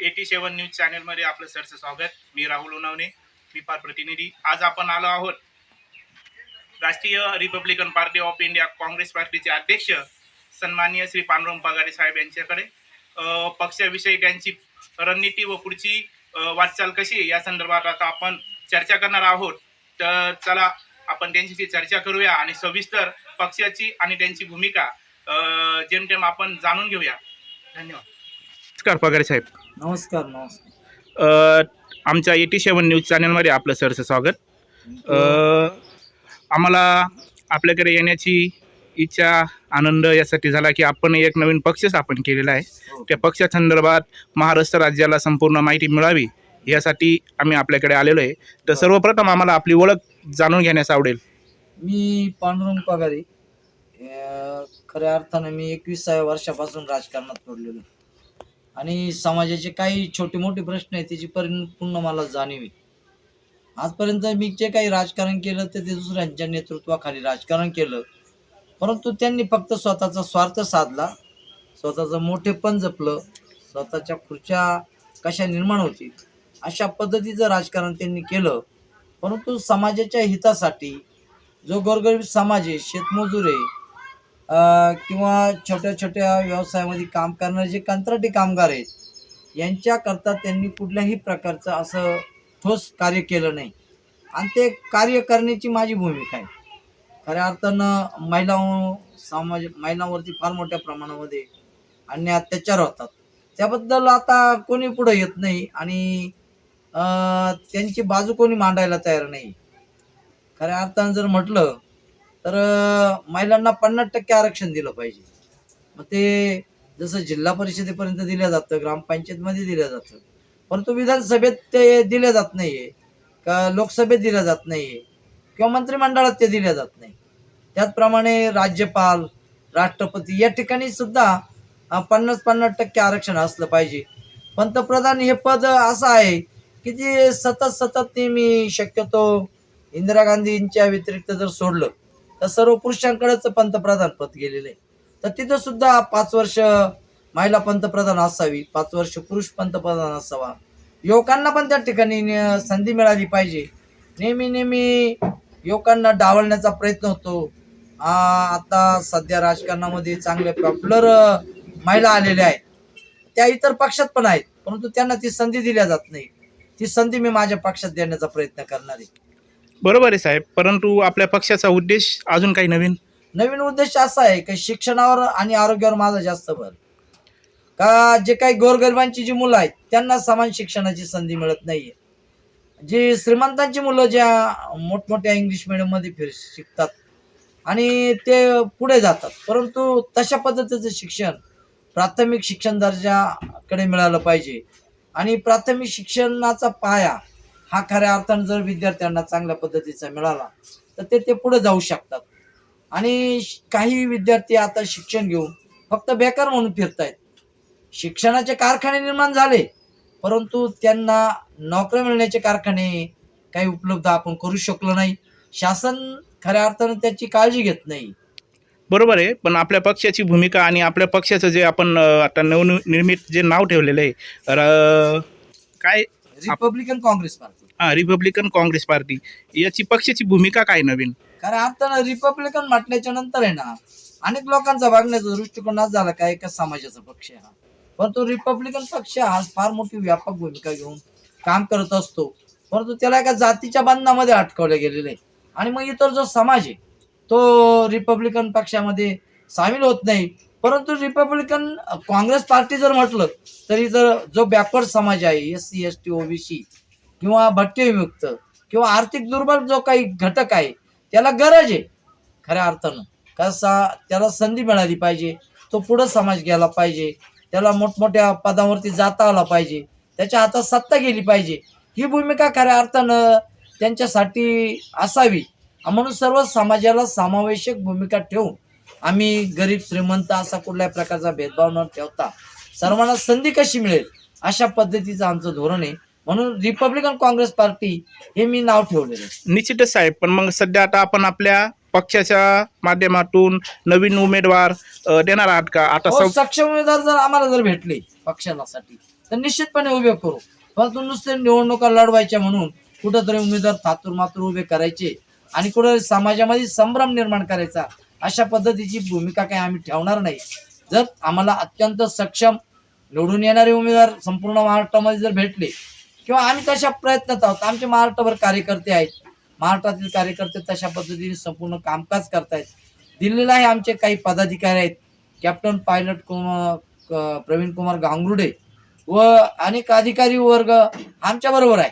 Eighty सेवन news चॅनलमध्ये आपलं सरचं स्वागत. मी राहुल उनावणे. मी फार प्रतिनिधी. आज आपण आलो आहोत राष्ट्रीय Republican Party of India Congress पार्टीचे अध्यक्ष सन्माननीय श्री पांडुरंग बागाडे साहेब यांच्याकडे. पक्षाविषयी त्यांची रणनीती व पुढची वाटचाल कशी या संदर्भात आता आपण चर्चा करणार आहोत. तर चला आपण त्यांच्याशी चर्चा करूया आणि सविस्तर पक्षाची आणि त्यांची भूमिका जेमतेम आपण जाणून घेऊया. धन्यवाद. नमस्कार पगारे साहेब. नमस्कार नमस्कार. अ, आमच्या एटी सेवन न्यूज चॅनलमध्ये आपलं सरचं स्वागत. अ, आम्हाला आपल्याकडे येण्याची इच्छा आनंद यासाठी झाला की आपण एक नवीन पक्ष स्थापन केलेला आहे. हो. त्या पक्षासंदर्भात महाराष्ट्र राज्याला संपूर्ण माहिती मिळावी यासाठी आम्ही आपल्याकडे आलेलो आहे. तर सर्वप्रथम आम्हाला आपली ओळख जाणून घेण्यास आवडेल. मी पांडुरंग पगारे. अं, खऱ्या अर्थानं मी एकविसाव्या वर्षापासून राजकारणात पडलेलो आहे. आणि समाजाचे काही छोटे मोठे प्रश्न आहेत त्याची परिपूर्ण मला जाणीव आहे. आजपर्यंत मी जे काही राजकारण केलं ते ते दुसऱ्यांच्या नेतृत्वाखाली राजकारण केलं. परंतु त्यांनी फक्त स्वतःचा स्वार्थ साधला. स्वतःचं मोठेपण जपलं. स्वतःच्या खुर्च्या कशा निर्माण होतील अशा पद्धतीचं राजकारण त्यांनी केलं. परंतु समाजाच्या हितासाठी जो गोरगरीब समाज आहे शेतमजूर आहे किंवा छोट्या छोट्या व्यवसायामध्ये काम करणारे जे कंत्राटी कामगार आहेत यांच्याकरता त्यांनी कुठल्याही प्रकारचं असं ठोस कार्य केलं नाही. आणि ते कार्य करण्याची माझी भूमिका आहे. खऱ्या अर्थानं महिला समाज महिलांवरती फार मोठ्या प्रमाणामध्ये अन्य अत्याचार होतात. त्याबद्दल आता कोणी पुढं येत नाही आणि त्यांची बाजू कोणी मांडायला तयार नाही. खऱ्या अर्थानं जर म्हटलं तर महिलांना पन्नास टक्के आरक्षण दिलं पाहिजे. मग ते जसं जिल्हा परिषदेपर्यंत दिलं जातं ग्रामपंचायतमध्ये दिलं जातं परंतु विधानसभेत ते दिलं जात नाहीये का लोकसभेत दिलं जात नाहीये किंवा मंत्रिमंडळात ते दिलं जात नाही. त्याचप्रमाणे राज्यपाल राष्ट्रपती या ठिकाणी सुद्धा पन्नास पन्नास टक्के आरक्षण असलं पाहिजे. पंतप्रधान हे पद असं आहे की जे सतत सतत नेहमी शक्यतो इंदिरा गांधींच्या व्यतिरिक्त जर सोडलं तर सर्व पुरुषांकडेच पंतप्रधान पद गेलेलं. आहे तर तिथं सुद्धा पाच वर्ष महिला पंतप्रधान असावी पाच वर्ष पुरुष पंतप्रधान असावा. युवकांना पण त्या ठिकाणी संधी मिळाली पाहिजे. नेहमी नेहमी युवकांना डावलण्याचा प्रयत्न होतो. आता सध्या राजकारणामध्ये चांगले पॉप्युलर महिला आलेल्या आहेत. त्या इतर पक्षात पण आहेत परंतु त्यांना ती संधी दिल्या जात नाही. ती संधी मी माझ्या पक्षात देण्याचा प्रयत्न करणार आहे. बरोबर आहे साहेब. परंतु आपल्या पक्षाचा उद्देश अजून काही नवीन? नवीन उद्देश असा आहे की शिक्षणावर आणि आरोग्यावर माझा जास्त भर. का जे काही गोरगरिबांची जी मुलं आहेत त्यांना समान शिक्षणाची संधी मिळत नाहीये. जी श्रीमंतांची मुलं ज्या मोठमोठ्या इंग्लिशमध्ये फिर शिकतात आणि ते पुढे जातात. परंतु तशा पद्धतीचं शिक्षण प्राथमिक शिक्षण दर्जाकडे मिळालं पाहिजे. आणि प्राथमिक शिक्षणाचा पाया हा खऱ्या अर्थानं जर विद्यार्थ्यांना चांगल्या पद्धतीचा मिळाला तर ते ते पुढे जाऊ शकतात. आणि काही विद्यार्थी आता शिक्षण घेऊन फक्त बेकार म्हणून फिरतायत. शिक्षणाचे कारखाने निर्माण झाले परंतु त्यांना नोकऱ्या मिळण्याचे कारखाने काही उपलब्ध आपण करू शकलो नाही. शासन खऱ्या अर्थानं त्याची काळजी घेत नाही. बरोबर आहे पण आपल्या पक्षाची भूमिका आणि आपल्या पक्षाचं जे आपण आता नवनिर्मित जे नाव ठेवलेलं आहे र- काय? Republican Congress party. हा रिपब्लिकन काँग्रेस पार्टी. याची पक्षाची भूमिका काय नवीन? कारण आता रिपब्लिकन म्हटल्याच्या नंतर आहे ना अनेक लोकांचा बघण्याचा दृष्टिकोन आज झाला काय एका समाजाचा पक्ष आहे हा. परंतु रिपब्लिकन पक्ष हा फार मोठी व्यापक भूमिका घेऊन काम करत असतो. परंतु त्याला एका जातीच्या बांधनामध्ये अटकवलं गेलेलं आहे. आणि मग इतर जो समाज आहे तो रिपब्लिकन पक्षामध्ये सामील होत नाही. परंतु रिपब्लिकन काँग्रेस पार्टी जर म्हटलं तरी जर जो बॅकवर्ड समाज आहे S C S T OBC किंवा भट्टीविमुक्त किंवा आर्थिक दुर्बल जो काही घटक आहे त्याला गरज आहे खऱ्या अर्थानं. कसा त्याला संधी मिळाली पाहिजे तो पुढं समाज गेला पाहिजे त्याला मोठमोठ्या पदावरती जाता आला पाहिजे त्याच्या हातात सत्ता गेली पाहिजे ही भूमिका खऱ्या अर्थानं त्यांच्यासाठी असावी. म्हणून सर्व समाजाला समावेशक भूमिका ठेवून आम्ही गरीब श्रीमंत असा कुठल्याही प्रकारचा भेदभाव न ठेवता सर्वांना संधी कशी मिळेल अशा पद्धतीचं आमचं धोरण आहे. म्हणून रिपब्लिकन काँग्रेस पार्टी हे मी नाव ठेवलेलं निश्चितच साहेब पण मग सध्या आता आपण आपल्या पक्षाच्या माध्यमातून नवीन उमेदवार अ, देणार आहात का? आता हो, सौ सक्षम उमेदवार जर आम्हाला जर भेटले पक्षासाठी तर निश्चितपणे उभे करू. परंतु नुसते निवडणुका लढवायच्या म्हणून कुठंतरी उमेदवार थातूर मातूर उभे करायचे आणि कुठं समाजामध्ये संभ्रम निर्माण करायचा अशा पद्धतीची भूमिका काही आम्ही ठेवणार नाही. जर आम्हाला अत्यंत सक्षम निवडून येणारे उमेदवार संपूर्ण महाराष्ट्रामध्ये जर भेटले किंवा आम्ही तशा प्रयत्नात आहोत. आमचे महाराष्ट्रभर कार्यकर्ते आहेत. महाराष्ट्रातील कार्यकर्ते तशा पद्धतीने संपूर्ण कामकाज करतायत. दिल्लीलाही आमचे काही पदाधिकारी आहेत. कॅप्टन पायलट कुमार प्रवीण कुमार गांगरुडे व अनेक अधिकारी वर्ग आमच्या बरोबर आहे.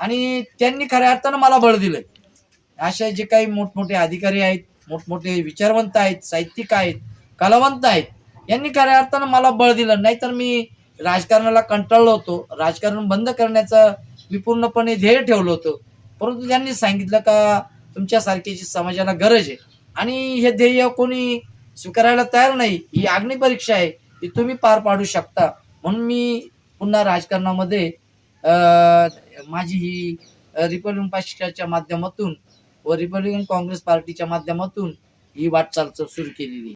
आणि त्यांनी खऱ्या अर्थानं मला बळ दिलं असे जे काही मोठमोठे अधिकारी आहेत मोठमोठे विचारवंत आहेत साहित्यिक आहेत कलावंत आहेत यांनी खऱ्या अर्थानं मला बळ दिलं. नाहीतर मी राजकारणाला कंटाळलो होतो. राजकारण बंद करण्याचं मी पूर्णपणे ध्येय ठेवलं होतं. परंतु त्यांनी सांगितलं का तुमच्यासारखीची समाजाला गरज आहे. आणि हे ध्येय कोणी स्वीकारायला तयार नाही ही अग्निपरीक्षा आहे ती तुम्ही पार पाडू शकता. म्हणून मी पुन्हा राजकारणामध्ये माझी ही रिपब्लिकन पक्षाच्या माध्यमातून व रिपब्लिकन काँग्रेस पार्टीच्या माध्यमातून ही वाटचाल सुरू केलेली